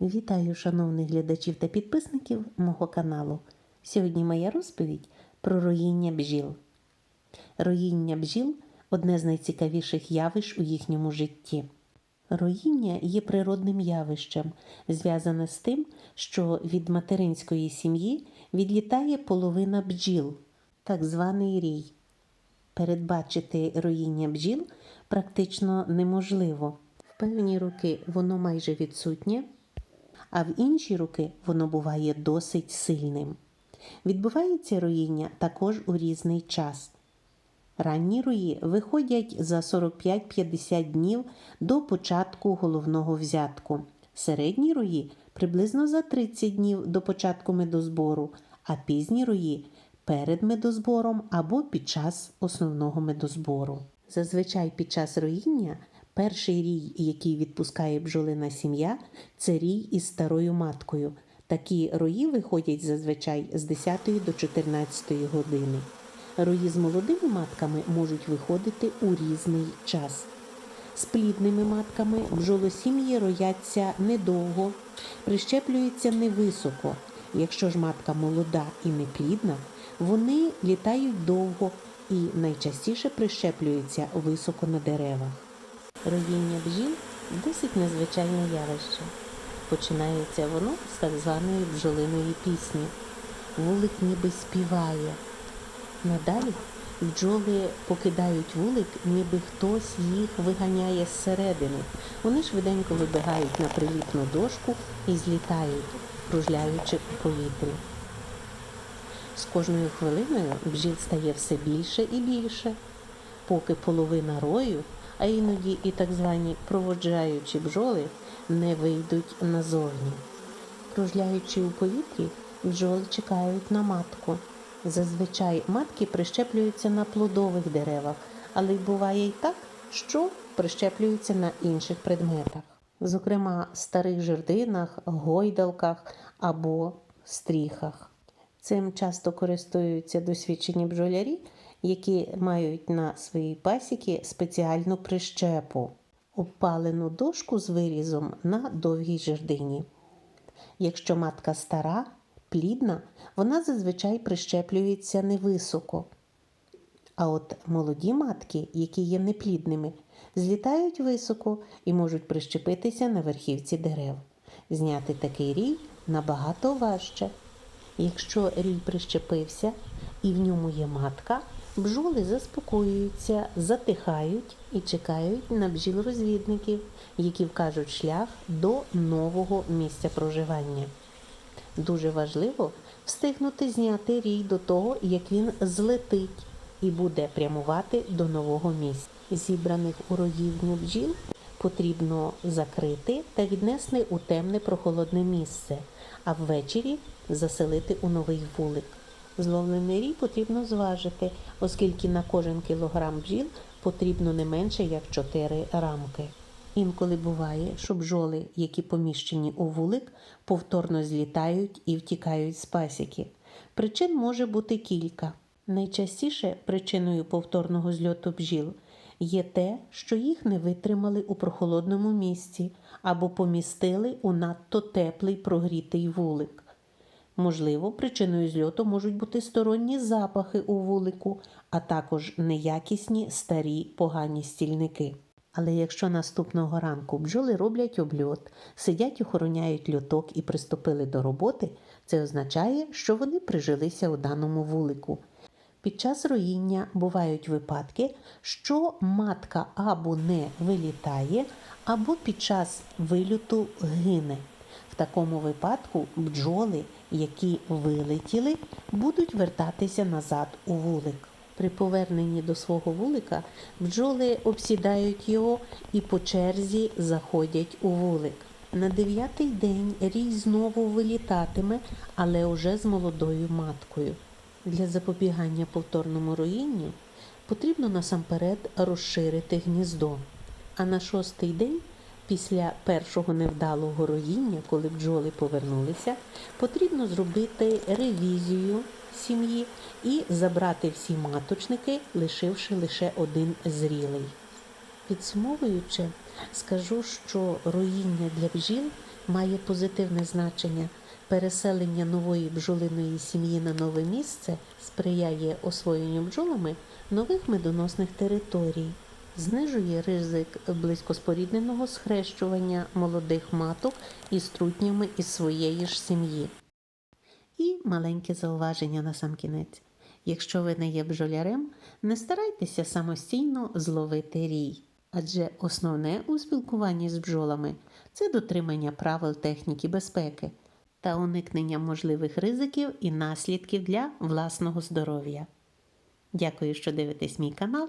Вітаю шановних глядачів та підписників мого каналу. Сьогодні моя розповідь про роїння бджіл. Роїння бджіл одне з найцікавіших явищ у їхньому житті. Роїння є природним явищем, зв'язане з тим, що від материнської сім'ї відлітає половина бджіл, так званий рій. Передбачити роїння бджіл практично неможливо. В певні роки воно майже відсутнє, а в інші роки воно буває досить сильним. Відбувається роїння також у різний час. Ранні рої виходять за 45-50 днів до початку головного взятку. Середні рої приблизно за 30 днів до початку медозбору, а пізні рої перед медозбором або під час основного медозбору. Зазвичай під час роїння перший рій, який відпускає бджолина сім'я, це рій із старою маткою. Такі рої виходять зазвичай з 10 до 14 години. Рої з молодими матками можуть виходити у різний час. З плідними матками бджолосім'ї рояться недовго, прищеплюються невисоко. Якщо ж матка молода і неплідна, вони літають довго і найчастіше прищеплюються високо на деревах. Роїння бджіл досить незвичайне явище. Починається воно з так званої бджолиної пісні. Вулик ніби співає. Надалі бджоли покидають вулик, ніби хтось їх виганяє зсередини. Вони швиденько вибігають на приліпну дошку і злітають, кружляючи у повітрі. З кожною хвилиною бджіл стає все більше і більше, поки половина рою, а іноді і так звані проводжаючі бджоли не вийдуть назовні. Кружляючи у повітрі, бджоли чекають на матку. Зазвичай матки прищеплюються на плодових деревах, але й буває й так, що прищеплюються на інших предметах, зокрема старих жердинах, гойдалках або стріхах. Цим часто користуються досвідчені бджолярі, які мають на своїй пасіки спеціальну прищепу, обпалену дошку з вирізом на довгій жердині. Якщо матка стара, плідна, вона зазвичай прищеплюється невисоко. А от молоді матки, які є неплідними, злітають високо і можуть прищепитися на верхівці дерев. Зняти такий рій набагато важче. Якщо рій прищепився і в ньому є матка, бджоли заспокоюються, затихають і чекають на бджіл-розвідників, які вкажуть шлях до нового місця проживання. Дуже важливо встигнути зняти рій до того, як він злетить і буде прямувати до нового місця. Зібраних у роївню бджіл потрібно закрити та віднести у темне прохолодне місце, а ввечері заселити у новий вулик. Зловлений рій потрібно зважити, оскільки на кожен кілограм бджіл потрібно не менше як 4 рамки. Інколи буває, що бджоли, які поміщені у вулик, повторно злітають і втікають з пасіки. Причин може бути кілька. Найчастіше причиною повторного зльоту бджіл є те, що їх не витримали у прохолодному місці або помістили у надто теплий прогрітий вулик. Можливо, причиною зльоту можуть бути сторонні запахи у вулику, а також неякісні старі погані стільники. Але якщо наступного ранку бджоли роблять обльот, сидять, охороняють льоток і приступили до роботи, це означає, що вони прижилися у даному вулику. Під час роїння бувають випадки, що матка або не вилітає, або під час вильоту гине. Такому випадку бджоли, які вилетіли, будуть вертатися назад у вулик. При поверненні до свого вулика бджоли обсідають його і по черзі заходять у вулик. На дев'ятий день рій знову вилітатиме, але уже з молодою маткою. Для запобігання повторному роїнню потрібно насамперед розширити гніздо. А на шостий день, після першого невдалого роїння, коли бджоли повернулися, потрібно зробити ревізію сім'ї і забрати всі маточники, лишивши лише один зрілий. Підсумовуючи, скажу, що роїння для бджіл має позитивне значення. Переселення нової бджолиної сім'ї на нове місце сприяє освоєнню бджолами нових медоносних територій, знижує ризик близькоспорідненого схрещування молодих маток із трутнями із своєї ж сім'ї. І маленьке зауваження на сам кінець. Якщо ви не є бджолярем, не старайтеся самостійно зловити рій. Адже основне у спілкуванні з бджолами це дотримання правил техніки безпеки та уникнення можливих ризиків і наслідків для власного здоров'я. Дякую, що дивитесь мій канал.